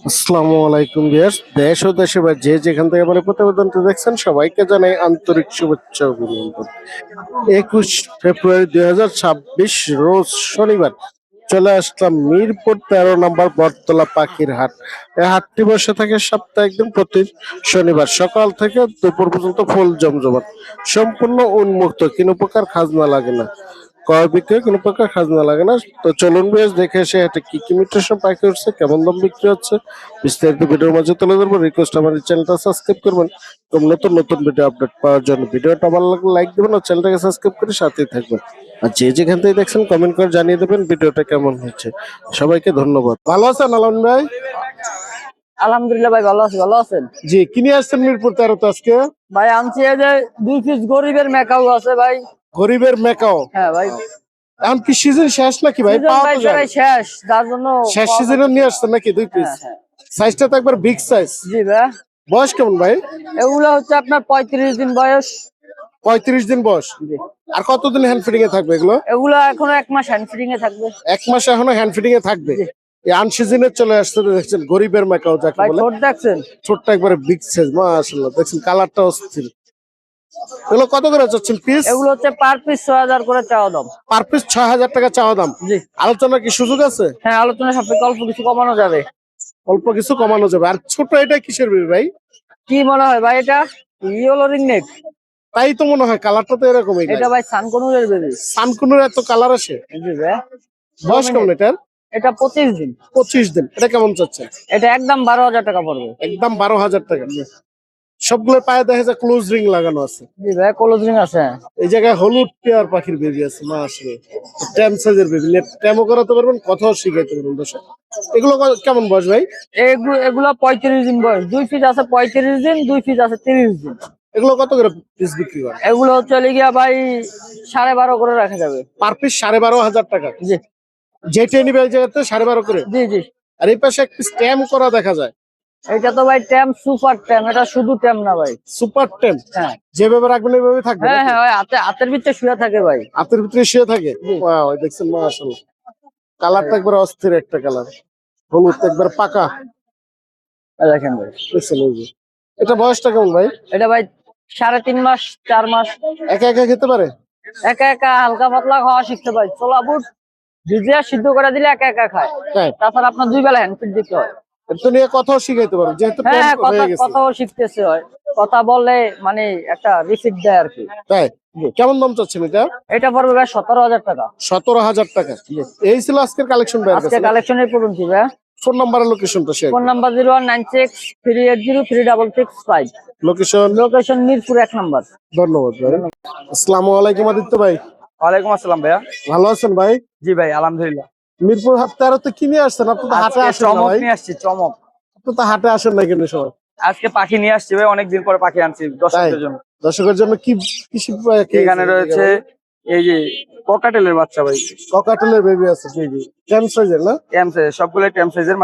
আসসালামু আলাইকুম বিয়াস দেশ ও দেশে বা যে যেখান থেকে আমার প্রতিবেদনটি দেখছেন, সবাইকে জানাই আন্তরিক শুভেচ্ছা অভিনন্দন। একুশ ফেব্রুয়ারি দুই হাজার ছাব্বিশ, রোজ শনিবার চলে আসলাম মিরপুর তেরো নম্বর বটতলা পাখির হাট। এই হাটটি বসে থাকে সপ্তাহে একদিন প্রতি শনিবার সকাল থেকে দুপুর পর্যন্ত ফুল জমজমাট, সম্পূর্ণ উন্মুক্ত, কোনো প্রকার খাজনা লাগে না। ক্রয় বিক্রয় কোনো প্রকার খাজনা লাগে না। তো চলুন বেশ দেখে এসে এটা কি কি মিউটেশন পাখি হচ্ছে কেমন দাম বিক্রি হচ্ছে বিস্তারিত ভিডিওর মাঝে তুলে ধরবো। রিকোয়েস্ট আমার চ্যানেলটা সাবস্ক্রাইব করবেন। এবং নতুন নতুন ভিডিও আপডেট পাওয়ার জন্য ভিডিওটা ভালো লাগলে লাইক দেবেন আর চ্যানেলটাকে সাবস্ক্রাইব করে সাথেই থাকবেন। আর যে যেখান থেকে দেখছেন কমেন্ট করে জানিয়ে দেবেন ভিডিওটা কেমন হচ্ছে। সবাইকে ধন্যবাদ। ভালো আছেন আলম ভাই? আলহামদুলিল্লাহ ভাই ভালো আছি ভালো আছেন? জি কিনে আসছেন মিরপুর তেরোতে আজকে? ভাই আনছি এই যে দুই পিস গরিবের মেকাও আছে ভাই। গরিবের মেকাও। হ্যাঁ ভাই। এখন কি সিজন শেষ নাকি ভাই? Season পাওয়া যায়। শেষ যার জন্য শেষ সিজনে নিয়ে আসছেন নাকি দুই পিস হ্যাঁ, হ্যাঁ। সাইজটা তো একবার বিগ সাইজ জি ভাই। বয়স কেমন ভাই? এগুলো হচ্ছে আপনার পঁয়ত্রিশ দিন বয়স। পঁয়ত্রিশ দিন বয়স। আর কতদিন হ্যান্ড ফিডিং এ থাকবে এগুলো? এগুলো এখনও এক মাস হ্যান্ড ফিটিং এ থাকবে। এক মাস এখনও হ্যান্ড ফিডিং এ থাকবে। আনসিজনে চলে আসছে তো দেখছেন গরিবের মেকাও যাকে বলে। দেখছেন? ছোট্ট একবারে বিগ সাইজ মাশাআল্লাহ। দেখছেন কালারটা অস্থির। এগুলো কত করে চাচ্ছেন পিস এগুলো হচ্ছে পার পিস ছয় হাজার করে চাওয়া দাম। পার পিস ছয় হাজার টাকা চাওয়া দাম? জি। আলোচনা কি সুযোগ আছে? হ্যাঁ আলোচনা সাপেক্ষে অল্প কিছু কমানো যাবে। অল্প কিছু কমানো যাবে। আর ছোট এটা কিসের বেবি ভাই? কি মনে হয় ভাই এটা? ইয়েলো রিং নেক তাই তো মনে হয় কালারটা তো এরকমই এটা ভাই সানকনুরের বেবি সানকুনুর এত কালার আসে? জি ভাই। বয়স কেমন এটার? এটা পঁচিশ দিন। পঁচিশ দিন। এটা কেমন চাচ্ছে? এটা একদম বারো হাজার টাকা পড়বে। একদম বারো হাজার টাকা। সবগুলোর পায়ে দেখা যায় ক্লোজ রিং লাগানো আছে। কলজ রিং আছে। এই জায়গায় হলুদ পেয়ার পাখির বেবি আছে মা আসলে ট্যাম সাইজের বেবি ট্যামও করাতে পারবেন কথাও শিখাইতে পারবেন দর্শক। এগুলো কেমন বয়স ভাই? এগুলো এগুলো পঁয়ত্রিশ দিন বয়স। দুই পিস আছে পঁয়ত্রিশ দিন দুই পিস আছে তিরিশ দিন। এগুলো কত করে পিস বিক্রি করে? এগুলো চলে গিয়া ভাই সাড়ে বারো করে রাখা যাবে। পার পিস সাড়ে বারো হাজার টাকা। জি। যেটা নিবে এই জায়গাতে সাড়ে বারো করে? জি জি। আর এই পাশে এক পিস ট্যাম করা দেখা যায়। এটা তো ভাই ট্যাম সুপার ট্যাম এটা শুধু ট্যাম না ভাই। সুপার ট্যাম হ্যাঁ। যেভাবে রাখবেন এইভাবে থাকবে হ্যাঁ হ্যাঁ ভাই হাতে হাতের ভিতরে শুয়ে থাকে ভাই। হাতের ভিতরে শুয়ে থাকে। ওয়াও দেখছেন মা আসলে কালারটা একবার অস্থির একটা কালার। হলুদ একবার পাকা। দেখেন ভাই। দেখছেন এই যে। এটা বয়সটা কেমন ভাই? এটা ভাই সাড়ে তিন মাস চার মাস। একা একা খেতে পারে? একা একা হালকা পাতলা খাওয়া শিখতে পারি। ছোলা বুট ভিজিয়া সিদ্ধ করে দিলে একা একা খায়। তাই তাছাড়া আপনার দুই বেলা হ্যান্ড ফিট দিতে হয়। এটা নিয়ে কথাও শিখাইতে পারো যেহেতু হ্যাঁ হ্যাঁ, কথা কথাও শিখতেছে হয়। কথা বললে মানে একটা দেয় আর কি। তাই? কেমন দাম চাচ্ছেন এটা? এটা পড়বে ভাই সতেরো হাজার টাকা। সতেরো হাজার টাকা। এই ছিল আজকের কালেকশন বাইরের আজকে কালেকশনের পড়ুন কি ভাই ফোন নাম্বারের লোকেশনটা share phone number zero one nine six three eight zero three double six five. Location location Mirpur এক নাম্বার। ধন্যবাদ ভাই। আসসালামু আলাইকুম আদিত্য ভাই। ওয়ালাইকুম আসসালাম ভাইয়া। ভালো আছেন ভাই? জি ভাই আলহামদুলিল্লাহ। মিরপুর হাট তেরোতে কিনে আসছেন আপনি তো হাটে আসেন চমক নিয়ে আসছি চমক। আপনি তো হাটে আসেন না কিন্তু সময় আজকে পাখি নিয়ে আসছি ভাই অনেকদিন পরে পাখি আনছি দর্শকদের জন্য। দর্শকের জন্য কি কৃষি এখানে রয়েছে এই যে ককাটেলের বাচ্চা ভাই। ককাটেলের বেবি আছে জি জি। টেন সাইজের না? টেম সাইজ সবগুলো টেম সাইজের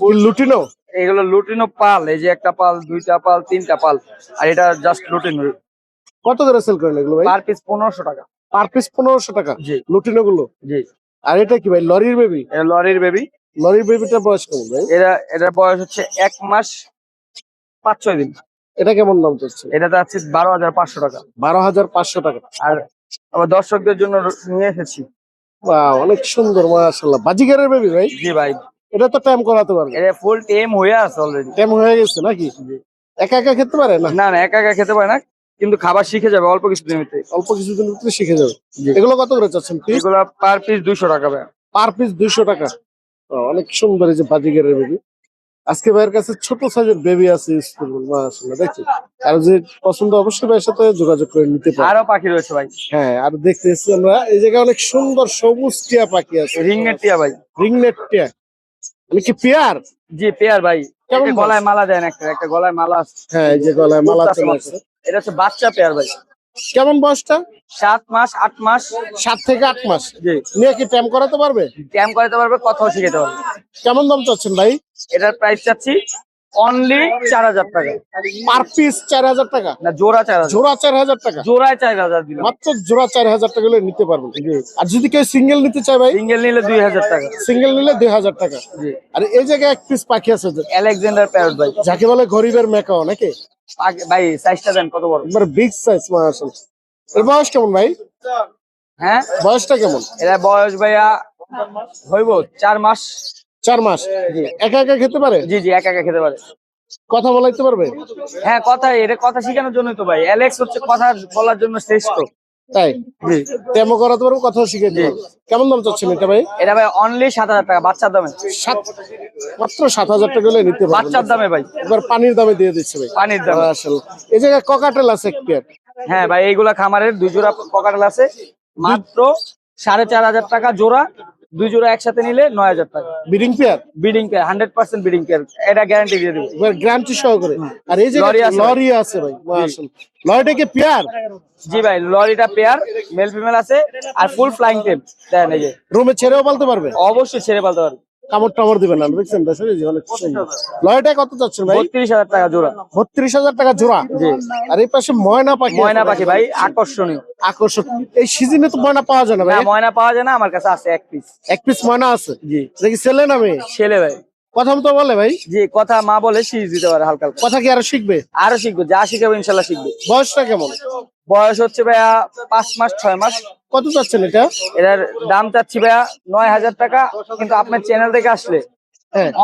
কি লুটিনো? এগুলো লুটিনো পাল এই যে একটা পাল দুইটা পাল তিনটা পাল। আর এটা জাস্ট লুটিনো। কত করে সেল করেন এগুলো ভাই? পার পিস পনেরোশো টাকা। পার পিস পনেরোশো টাকা। জি। লুটিনো গুলো জি। আর এটা কি ভাই লরির বেবি এটা লরির বেবি লরির বেবিটা বয়স কেমন ভাই? এটা এটার বয়স হচ্ছে এক মাস পাঁচ ছয় দিন। এটা কেমন দাম চলছে? এটাতে আছে বারো হাজার পাঁচশো টাকা। বারো হাজার পাঁচশো টাকা। আর আবার দর্শকদের জন্য নিয়ে এসেছি। বাহ, অনেক সুন্দর মাশাআল্লাহ। বাজিগারের বেবি ভাই? জি ভাই। এটা তো টাইম করাতে পারবে। এটা ফুল টেম হয়ে আছে অলরেডি টাইম হয়ে গেছে নাকি? একা একা খেতে পারে না? না না একা একা খেতে পারে না। কিন্তু খাবার শিখে যাবে অল্প কিছুদিনের ভিতরে। অল্প কিছুদিনের ভিতরে শিখে যাবে। এগুলো কত করে চাচ্ছেন পিস এগুলো পার পিস দুইশো টাকা ভাই। পার পিস দুইশো টাকা। অনেক সুন্দর এই যে বাজিগারের বেবি আজকে ভাইয়ের কাছে ছোট সাইজের বেবি আছে মাশাআল্লাহ দেখছি। আর যে পছন্দ অবশ্যই ভাইয়ের সাথে যোগাযোগ করে নিতে পারেন। আরও পাখি রয়েছে ভাই। হ্যাঁ আর দেখতে এসেছি আমরা এই জায়গায় অনেক সুন্দর সবুজ টিয়া পাখি আছে। রিংনেট টিয়া ভাই। রিংনেট টিয়া। মানে কি পেয়ার? জি পেয়ার ভাই। কেমন গলায় মালা দেন একটা একটা গলায় মালা আছে। হ্যাঁ এই যে গলায় মালা চলে আসছে এটা হচ্ছে বাচ্চা পেয়ার ভাই। কেমন বয়সটা? সাত মাস আট মাস। সাত থেকে আট মাস। জি। নিয়ে কি ট্যাম করাতে পারবে? ট্যাম করাতে পারবে কথাও শিখাতে পারবে। কেমন দাম চাচ্ছেন ভাই? এটার প্রাইস চাচ্ছি অনলি চার হাজার টাকা। পার পিস চার হাজার টাকা? না জোড়া চার হাজার। জোড়া চার হাজার টাকা? জোড়ায় চার হাজার দিলাম। মাত্র জোড়া চার হাজার টাকা হলে নিতে পারবেন। আর যদি কেউ সিঙ্গেল নিতে চায় ভাই? সিঙ্গেল নিলে দুই হাজার টাকা। সিঙ্গেল নিলে দুই হাজার টাকা। জি। আর এই জায়গায় এক পিস পাখি আছে যে, আলেকজান্ডার প্যারট ভাই। যাকে বলে গরিবের মেকাও নাকি? ভাই সাইজটা দেন কত বড়? একবার বিগ সাইজ মাশাল এর বয়স কেমন ভাই? হ্যাঁ? বয়সটা কেমন? এরা বয়স ভাইয়া হইব চার মাস। চার মাস? একা একা খেতে পারে? জি জি একা একা খেতে পারে। কথা বলাইতে পারবে? হ্যাঁ কথা এটা কথা শেখানোর জন্য তো ভাই। অ্যালেক্স হচ্ছে কথা বলার জন্য শ্রেষ্ঠ। তাই? জি। ডেমো করাতে পারব কথাও শিখে দিতে কেমন দাম চাচ্ছেন এটা ভাই? এটা ভাই অনলি সাত হাজার টাকা বাচ্চার দামে। সাত মাত্র সাত হাজার টাকা হলে নিতে বাচ্চার দামে ভাই। এবার পানির দামে দিয়ে দিচ্ছে ভাই। পানির দামে। আসলে এই জায়গায় ককাটেল আছে এক পেয়ার হ্যাঁ ভাই এইগুলা খামারের দুই জোড়া ককাটেল আছে। মাত্র সাড়ে চার হাজার টাকা জোড়া। দুই জোড়া একসাথে নিলে নয় হাজার টাকা। Breeding pair breeding care hundred percent breeding care এটা গ্যারান্টি দিয়ে দেবো। গ্যারান্টি সহকারে। আর এই লরি আছে। লরি আছে ভাই লরিটা কি পেয়ার জি ভাই লরিটা পেয়ার মেল ফিমেল আছে। আর ফুল ফ্লাইং টেম দেখেন এই যে। রুমে ছেড়েও পালতে পারবে? অবশ্যই ছেড়ে পালতে পারবে। কামড় টামড় না দেখছেন? অনেক কত চাচ্ছেন ভাই? টাকা জোড়া। বত্রিশ হাজার টাকা জোড়া? জি। আর এই পাশে ময়না পাখি ময়না পাখি ভাই আকর্ষণীয়। আকর্ষক এই সিজনে তো ময়না পাওয়া যায় না ভাই? না ময়না পাওয়া যায় না আমার কাছে আছে এক পিস এক পিস ময়না আছে? জি। ছেলে না মেয়ে? ছেলে ভাই। কথা মতো বলে ভাই। জি কথা মা বলে শিখ দিতে পারে হালকা হালকা। কথা কি আরও শিখবে? আরও শিখবে যা শিখাবে ইনশাল্লাহ শিখবে। বয়সটা কেমন? বয়স হচ্ছে ভাইয়া পাঁচ মাস ছয় মাস। কত চাচ্ছেন এটা? এটার দাম চাচ্ছি ভাইয়া নয় হাজার টাকা, কিন্তু আপনার চ্যানেল থেকে আসলে।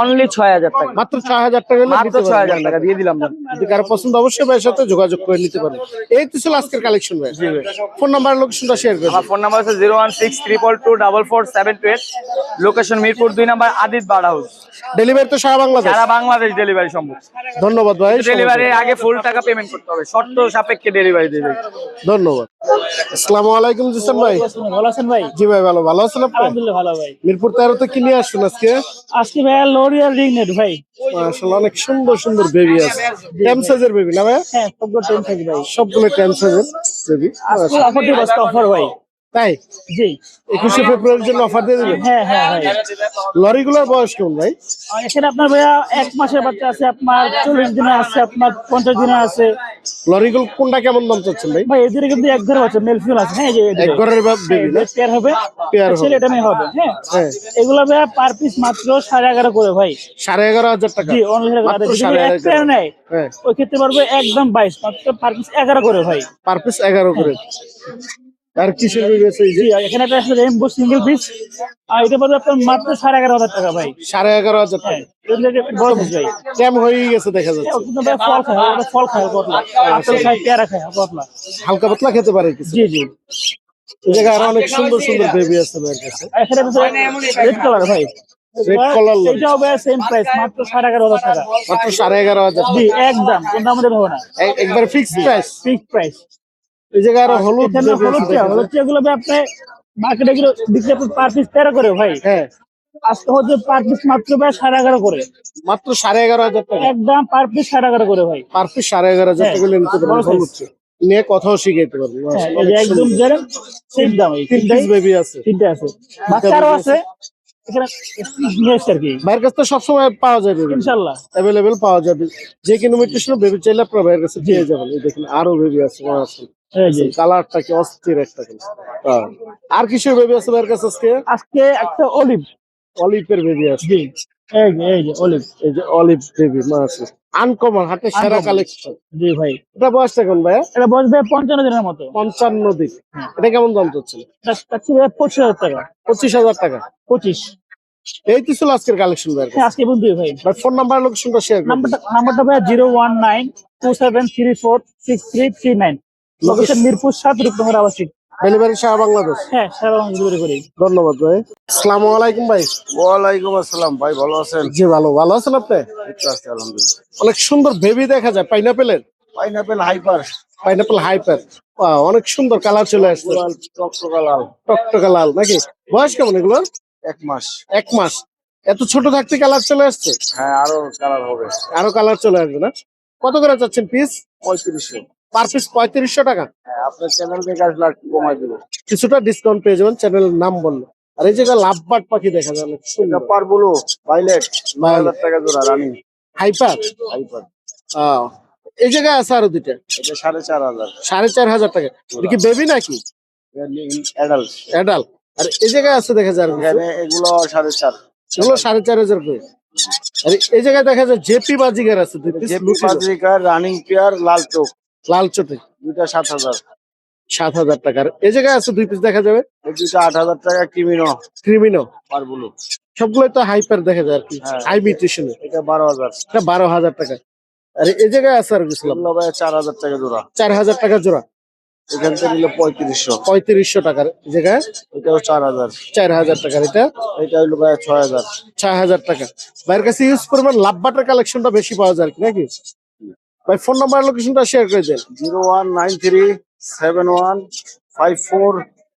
অনলি ছয় হাজার টাকা। মাত্র ছয় হাজার টাকা মাত্র ছয় হাজার টাকা দিয়ে দিলাম যদি কারও পছন্দ অবশ্যই ভাইয়ের সাথে যোগাযোগ করে নিতে পারেন। এই তো ছিল আজকের কালেকশন ভাই। ভাই। ফোন নাম্বার লোকেশনটা শেয়ার করে আমার ফোন নাম্বার হচ্ছে zero one six triple two double four seven two eight. Location Mirpur দুই নাম্বার আদিত বাড় হাউস ডেলিভারি তো সারা বাংলাদেশ। সারা বাংলাদেশ ডেলিভারি সম্ভব। ধন্যবাদ ভাই ডেলিভারি আগে ফুল টাকা পেমেন্ট করতে হবে। শর্ত সাপেক্ষে ডেলিভারি দেবে। ধন্যবাদ। আসসালামু আলাইকুম জিসান ভাই। ভালো আছেন ভাই? জি ভাই ভালো। ভালো আছেন আপনি? আলহামদুলিল্লাহ ভালো ভাই। মিরপুর তেরোতে কি নিয়ে আসছেন আজকে? আজকে ভাইয়া লোরি আর রিং নেট ভাই। আসলে অনেক সুন্দর সুন্দর বেবি আছে। টেম সাইজের বেবি না ভাই? হ্যাঁ সবগুলো ভাই সবগুলো টেম সাইজের বেবি আজকে অফার ভাই। তাই? জি। একুশে ফেব্রুয়ারির জন্য অফার দিয়ে দিবেন? হ্যাঁ হ্যাঁ ভাই লরিগুলোর বয়স কেমন ভাই? এখানে আপনার ভাইয়া এক মাসের বাচ্চা আছে আপনার চল্লিশ দিনে আছে আপনার পঞ্চাশ দিনে আছে। লরিগুলো কোনটা কেমন দাম চাচ্ছেন ভাই? ভাই এদের কিন্তু এক ঘরে বাচ্চা মেল আছে। হ্যাঁ যে এক ঘরের পেয়ার হবে। Pair হবে। এটা মেয়ে হবে হ্যাঁ। হ্যাঁ। এগুলো ভাইয়া পার পিস মাত্র সাড়ে এগারো করে ভাই। সাড়ে এগারো হাজার টাকা। জি অনলাইনে সাড়ে এক পেয়ার নেয় হ্যাঁ। ওই ক্ষেত্রে পারবে একদম বাইশ মাত্র পার পিস এগারো করে ভাই। পার পিস এগারো করে। আর কিসের বেবি আছে এই যে আর এখানে একটা আছে রেইনবো সিঙ্গেল পিস আর এটা আপনার মাত্র সাড়ে এগারো হাজার টাকা ভাই। সাড়ে এগারো হাজার হ্যাঁ টাকা বড় পিস ভাই। ক্যাম হয়ে গেছে দেখা যাচ্ছে। ফল খায় ওটা ফল খায় পতলা। আপেল খায় পেয়ারা খায় পতলা। হালকা পাতলা খেতে পারে কিছু। জি জি। এই জায়গায় আরও অনেক সুন্দর সুন্দর বেবি আছে ভাইয়ের কাছে। এখানে রেড কালার ভাই। সেম প্রাইস মাত্র সাড়ে এগারো হাজার টাকা। মাত্র জি একদম কিন্তু আমাদের হবে না। একবার ফিক্স প্রাইস ফিক্স প্রাইস এই জায়গায় আরও হলুদ হলুদ হলুদ যাচ্ছে। চা গুলো ভাই আপনি মার্কেটে গুলো বিক্রি পার পিস তেরো করে ভাই। হ্যাঁ। আজকে হচ্ছে পার পিস মাত্র ভাই সাড়ে এগারো করে। মাত্র সাড়ে এগারো হাজার টাকা। একদম পার পিস সাড়ে এগারো করে ভাই। পার পিস সাড়ে এগারো হাজার হ্যাঁ, টাকা নিতে পারবেন হলুদ নিয়ে কথাও শিখাইতে পারবেন। হ্যাঁ একদম জেরেন সেম দাম তিন পিস বেবি আছে। তিনটা আছে। বাচ্চা আরও আছে। এখানে নিয়ে এসছে ভাইয়ের কাছে তো সবসময় পাওয়া যায় বেবি ইনশাল্লাহ। অ্যাভেলেবেল পাওয়া যাবে। যে কোনো মিউটেশন বেবি চাইলে আপনার ভাইয়ের কাছে পেয়ে যাবেন। দেখুন আরও বেবি আছে কালারটা কি অস্থির একটা হ্যাঁ। আর কিসের বেবি আছে ভাইয়ের কাছে আজকে? আজকে একটা অলিভ অলিভের বেবি আছে। জি এই যে এই যে অলিভ এই যে অলিভ বেবি মা আছে আনকমন হাটের সেরা কালেকশন জি ভাই। এটা বয়সটা কোন ভাইয়া? এটা বসবে পঞ্চান্ন দিনের মতো। পঞ্চান্ন দিন। এটা কেমন দাম চাচ্ছেন এটা- এটা ছিল পঁচিশ হাজার টাকা। পঁচিশ হাজার টাকা? পঁচিশ। এই তো ছিল আজকের কালেকশন ভাইয়ের হ্যাঁ আজকে বন্ধু ভাই। ভাই ফোন নাম্বার লোকেশনটা শেয়ার নাম্বারটা নাম্বারটা ভাই zero one nine two seven three four six three three nine location Mirpur সাত রূপনগর আবাসিক। ডেলিভারি সারা বাংলাদেশ? হ্যাঁ সারা বাংলা ডেলিভারি করি। ধন্যবাদ ভাই। আসসালামু আলাইকুম ভাই। ওয়ালাইকুম আসসালাম ভাই ভালো আছেন? জি ভালো। ভালো আছেন আপনি? আলহামদুলিল্লাহ। অনেক সুন্দর বেবি দেখা যায় পাইনাপেলের পাইনাপেল হাইপার পাইনাপেল হাইপার অনেক সুন্দর কালার চলে আসছে। টকটকা লাল। টকটকা লাল নাকি? বয়স কেমন এগুলোর? এক মাস। এক মাস। এত ছোট থাকতে কালার চলে আসছে? হ্যাঁ আরও কালার হবে। আরও কালার চলে আসবে না? কত করে যাচ্ছেন পিস পঁয়ত্রিশশো। পার পিস পঁয়ত্রিশশো টাকা। হ্যাঁ আপনার চ্যানেল থেকে আসলে আর কমাই দেবো? কিছুটা ডিসকাউন্ট পেয়ে যাবেন চ্যানেলের নাম বলল। আর এই জায়গায় লাভবার্ড পাখি দেখা যায় অনেক সুন্দর। পার বলো ভাইলেট নয় হাজার টাকা জোড়া রানি। হাইপার হাইপার এই জায়গায় আছে আরও দুইটা? এটা সাড়ে চার হাজার। সাড়ে চার হাজার টাকা। এটা কি বেবি নাকি? অ্যাডাল্ট আর এই জায়গায় আছে দেখা যায় এগুলো সাড়ে চার। এগুলো সাড়ে চার হাজার করে। আর এই জায়গায় দেখা যায় জেপি বাজিগার আছে জেপি রানিং পেয়ার লাল চোখ। লাল চোটে। দুইটা সাত হাজার। সাত হাজার টাকার। এই জায়গায় আছে দুই পিস দেখা যাবে? দুইটা আট হাজার টাকা কিমিনো ক্রিমিনো। পারবুলো সবগুলো তো হাইপার দেখা যায় আর কি। হ্যাঁ। হাই মিউটেশনে এটা বারো হাজার। এটা বারো হাজার টাকা। আর এই জায়গায় আছে আর গেছিলাম চার হাজার টাকা জোড়া। চার হাজার টাকা জোড়া। এখান থেকে নিলে পঁয়ত্রিশশো। পঁয়ত্রিশশো টাকার জায়গায়? এটাও চার হাজার। চার হাজার টাকার এটা? এটা হলো ভাই ছয় হাজার। ছয় হাজার টাকা। ভাইয়ের কাছে ইউজ করবেন লাভ বাটার কালেকশনটা বেশি পাওয়া যায় আর কি নাকি? ভাই ফোন নাম্বার লোকেশনটা শেয়ার করে দেন। Zero one nine three seven one five four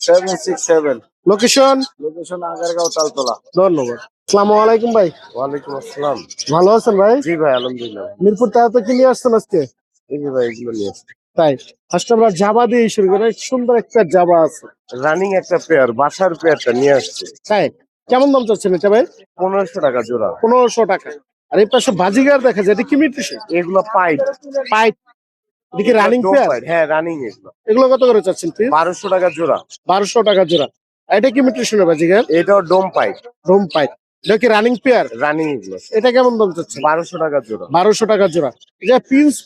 seven six seven location location Agargaon Taltola ধন্যবাদ। আসসালামু আলাইকুম ভাই। ওয়ালাইকুম আসসালাম। ভালো আছেন ভাই? জি ভাই আলহামদুলিল্লাহ। মিরপুর আসছেন আজকে? ভাই এগুলো নিয়ে তাই ফার্স্ট আমরা জাবা দিয়ে শুরু করি। সুন্দর একটা জাবা আছে। রানিং একটা পেয়ার বাসার পেয়ারটা নিয়ে আসছে। তাই কেমন দাম চাচ্ছেন এটা ভাই? পনেরোশো টাকা জোড়া। পনেরোশো টাকা। আর এই পাশে বাজিগার দেখা যায় এটা কি মিউটেশন? এগুলো পাইপ। পাইপ? এদিকে রানিং পেয়ার হ্যাঁ রানিং এগুলো। এগুলো কত করে চাচ্ছেন প্লিজ বারোশো টাকা জোড়া। বারোশো টাকা জোড়া। এটা কি মিউটেশনের বাজিগার? এটা ডোম পাইপ ডোম পাইপ এটা কি রানিং পেয়ার রানিং এগুলো এটা কেমন দাম বারোশো টাকা জোড়া। বারোশো টাকা জোড়া। এটা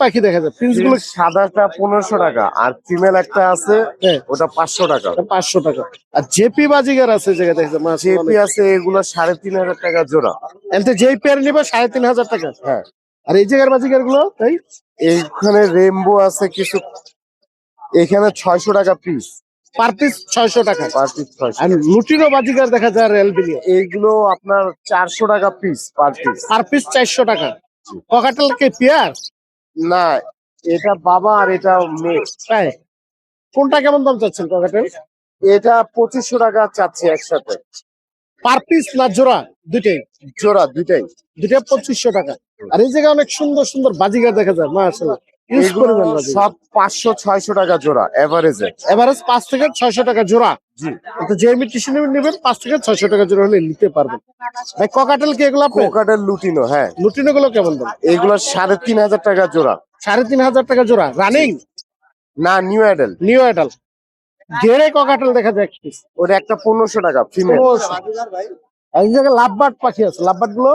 পাখি দেখা যায়। গুলো সাদাটা পনেরোশো টাকা আর ফিমেল একটা আছে হ্যাঁ, ওটা পাঁচশো টাকা। পাঁচশো টাকা। আর জেপি বাজিগার আছে দেখা যায় জেপি আছে এগুলো সাড়ে তিন হাজার টাকা জোড়া। এতে যেই পেয়ার নিবে সাড়ে তিন হাজার টাকা। হ্যাঁ। আর এই জায়গার বাজিগারগুলো তাই? এইখানে রেমবো আছে কিছু এখানে ছয়শো টাকা পিস পার পিস ছয়শো টাকা। পার পিস ছয়শো আর লুটিনো বাজিগার দেখা যায় এইগুলো আপনার চারশো টাকা piece per piece per piece চারশো টাকা। পকাটেল কে পেয়ার না এটা বাবা আর এটা মেয়ে। তাই? কোনটা কেমন দাম চাচ্ছেন পকাটেল এটা পঁচিশশো টাকা চাচ্ছে একসাথে। পার পিস না জোড়া? দুইটাই। জোড়া দুইটাই। দুইটা পঁচিশশো টাকা। আর এই জায়গায় অনেক সুন্দর সুন্দর বাজিগার দেখা যায় মাশাআল্লাহ। ইউজ করবেন বাজিগার সব পাঁচশো ছয়শো টাকা জোড়া এভারেজে এভারেজ পাঁচ থেকে ছয়শো টাকা জোড়া। জি। তো যে মিটিশন নেবেন পাঁচ থেকে ছয়শো টাকা জোড়া হলে নিতে পারবেন। ভাই ককাটেল কি এগুলো কোকাটের লুটিনো হ্যাঁ। লুটিনো গুলো কেমন দাম? এগুলো সাড়ে তিন হাজার টাকা জোড়া। সাড়ে তিন হাজার টাকা জোড়া। রানিং না নিউ অ্যাডেল নিউ অ্যাডাল গেরে ককাটেল দেখা যায়। ওটা একটা পনেরোশো টাকা ফিমেল এই জায়গায় লাভবার্ড পাখি আছে। লাভবার্ডগুলো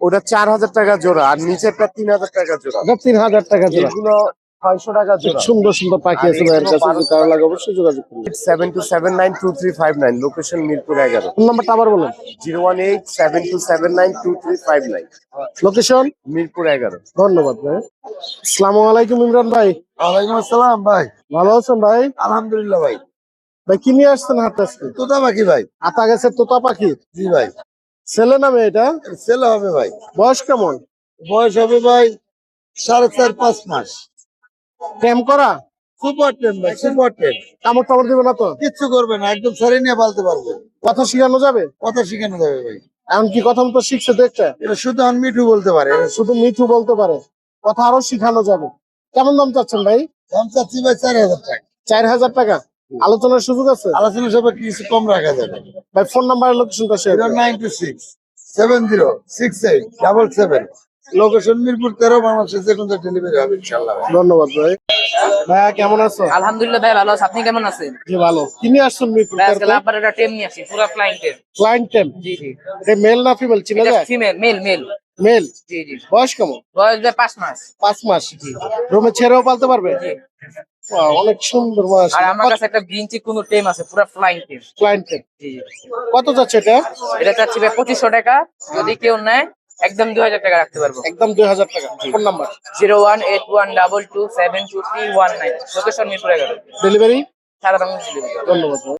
ওটা চার হাজার টাকা জোড়া আর নিচেরটা তিন হাজার টাকা জোড়া। তিন হাজার টাকা জোড়া। এগুলো ছয়শো টাকা জোড়া। সুন্দর সুন্দর পাখি আছে ভাইয়ের কাছে কারও লাগে অবশ্যই যোগাযোগ করুন। Seven two seven nine two three five nine location Mirpur এগারো। ফোন নাম্বারটা আবার বলুন। Zero one eight seven two seven nine two three five nine location Mirpur এগারো। ধন্যবাদ ভাই। আসসালামু আলাইকুম ইমরান ভাই। ওয়ালাইকুম আসসালাম ভাই। ভালো আছেন ভাই? আলহামদুলিল্লাহ ভাই। ভাই কি নিয়ে আসছেন হাতে আজকে? তোতা পাখি ভাই। আতা গেছে তোতা পাখি? জি ভাই। ছেলে নামে এটা? ছেলে হবে ভাই। বয়স কেমন? বয়স হবে ভাই সাড়ে চার পাঁচ মাস। প্রেম করা? সুপার টেন ভাই সুপার টেন কামড় টামড় দিবে না তো? কিচ্ছু করবে না একদম নিয়ে পালতে পারবে। কথা শিখানো যাবে? কথা শিখানো যাবে ভাই। কথা মতো শিখছে দেখতে? এটা শুধু আমি মিঠু বলতে পারে শুধু মিঠু বলতে পারে। কথা আরও শিখানো যাবে। কেমন দাম চাচ্ছেন ভাই? দাম চাচ্ছি ভাই চার হাজার টাকা। চার হাজার টাকা। আলোচনার সুযোগ আছে? আলোচনা সবাই কিছু কম রাখা যাবে। ভাই ফোন নাম্বার লোকেশনটা share nine six seven zero six eight double seven location Mirpur তেরো বাংলাদেশের যে কোনো ডেলিভারি হবে ইনশাল্লাহ ধন্যবাদ ভাই। ভাইয়া কেমন আছো? আলহামদুলিল্লাহ ভাই ভালো আছে। আপনি কেমন আছেন? জি ভালো। কি নিয়ে আসছেন মিরপুর ভাই আজকে আবার একটা টেম নিয়ে আসি পুরো ফ্লাইং টেম ক্লায়েন্ট টেম জি জি। এটা মেল না ফিমেল চিনা যায়? Female male male male? জি জি। বয়স কেমন? বয়স পাঁচ মাস। পাঁচ মাস। রুমে ছেড়েও পালতে পারবে? জি। অনেক সুন্দর আর আমার কাছে একটা গ্রিন চিক কোনো টেম আছে পুরো ফ্লাইং টেম ক্লায়েন্ট টেম জি জি। কত যাচ্ছে এটা? টাকা। যদি কেউ নেয় একদম দুই হাজার টাকা রাখতে পারব। একদম দুই হাজার টাকা। Phone number? Zero one eight one double two seven two three one nine. Location Mirpur এগারো ডেলিভারি সারা বাংলাদেশ delivery। ধন্যবাদ।